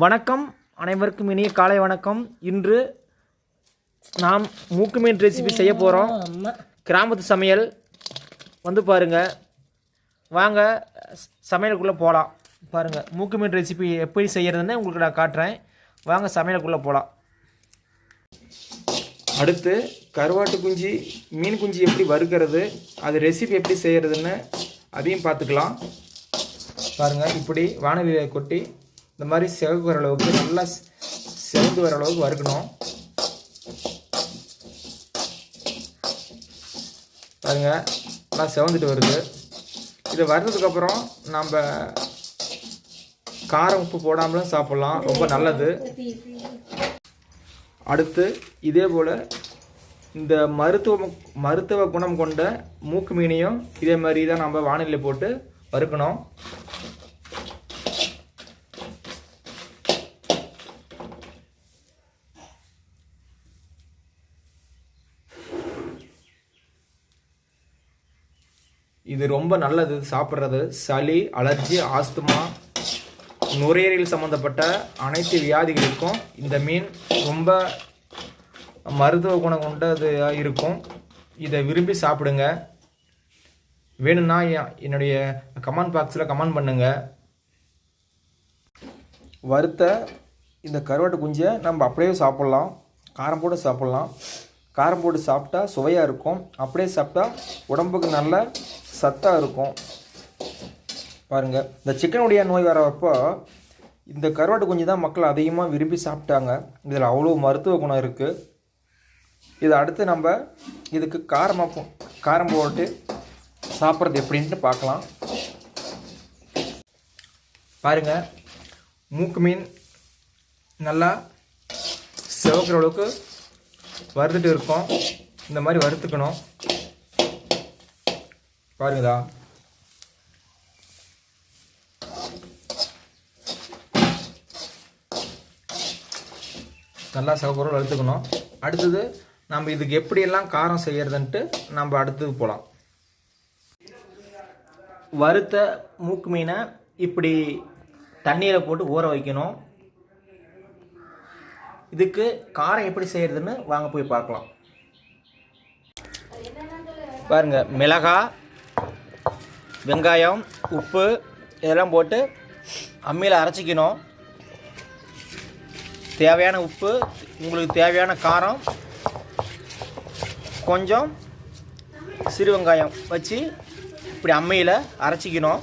வணக்கம். அனைவருக்கும் இனிய காலை வணக்கம். இன்று நாம் மூக்கு மீன் ரெசிபி செய்ய போகிறோம் கிராமத்து சமையல். வந்து பாருங்க. வாங்க சமையலுக்குள்ளே போகலாம் பாருங்கள் மூக்கு மீன் ரெசிபி எப்படி செய்கிறதுன்னு உங்களுக்கு நான் காட்டுறேன். வாங்க சமையலுக்குள்ளே போகலாம் அடுத்து கருவாட்டு குஞ்சு மீன் குஞ்சு எப்படி வறுக்கிறது அது ரெசிபி எப்படி செய்கிறதுன்னு அதையும் பார்த்துக்கலாம். பாருங்கள் இப்படி வானொலியை கொட்டி இந்த மாதிரி செவக்கு வர அளவுக்கு நல்லா செ- செவந்து வர அளவுக்கு வறுக்கணும். பாருங்க நல்லா செவந்துட்டு வருது. இது வறுத்ததுக்கப்புறம் நம்ம காரம் உப்பு போடாமலும் சாப்பிட்லாம். ரொம்ப நல்லது. அடுத்து இதே போல் இந்த மருத்துவ மருத்துவ குணம் கொண்ட மூக்கு மீனையும் இதே மாதிரி தான் நம்ம வானிலை போட்டு வறுக்கணும். இது ரொம்ப நல்லது சாப்பிட்றது. சளி அலர்ஜி ஆஸ்துமா நுரையீரல் சம்மந்தப்பட்ட அனைத்து வியாதிகளுக்கும் இந்த மீன் ரொம்ப மருத்துவ குணம் கொண்டது இருக்கும். இதை விரும்பி சாப்பிடுங்க. வேணும்னா என்னுடைய கமெண்ட் பாக்ஸில் கமெண்ட் பண்ணுங்க. வறுத்த இந்த கருவாட்டு குஞ்சை நம்ம அப்படியே சாப்பிட்லாம். காரம் போட்டு சாப்பிட்லாம். காரம் போட்டு சாப்பிட்டா சுவையாக இருக்கும். அப்படியே சாப்பிட்டா உடம்புக்கு நல்ல சத்தாக இருக்கும். பாருங்கள் இந்த சிக்கனுடைய நோய் வரப்போ இந்த கருவாட்டு குஞ்சு தான் மக்கள் அதிகமாக விரும்பி சாப்பிட்டாங்க. இதில் அவ்வளோ மருத்துவ குணம் இருக்குது இது அடுத்து நம்ம இதுக்கு காரமாக போ- காரம் போட்டு சாப்பிட்றது எப்படின்ட்டு பார்க்கலாம். பாருங்கள் மூக்கு மீன் நல்லா சிவக்கிற அளவுக்கு வறுத்துட்டு இருக்கோம். இந்த மாதிரி வறுத்துக்கணும். பாருங்கதா நல்லா சிவக்குறோம் வறுத்துக்கணும். அடுத்தது நம்ம இதுக்கு எப்படியெல்லாம் காரம் செய்யறதுன்ட்டு நம்ம அடுத்தது போகலாம் வறுத்த மூக்கு மீனை இப்படி தண்ணியில் போட்டு ஊற வைக்கணும். இதுக்கு காரம் எப்படி செய்கிறதுன்னு வாங்க போய் பார்க்கலாம். பாருங்க மிளகாய் வெங்காயம் உப்பு இதெல்லாம் போட்டு அம்மியில் அரைச்சிக்கணும். தேவையான உப்பு உங்களுக்கு தேவையான காரம் கொஞ்சம் சிறு வெங்காயம் வச்சு இப்படி அம்மியில் அரைச்சிக்கணும்.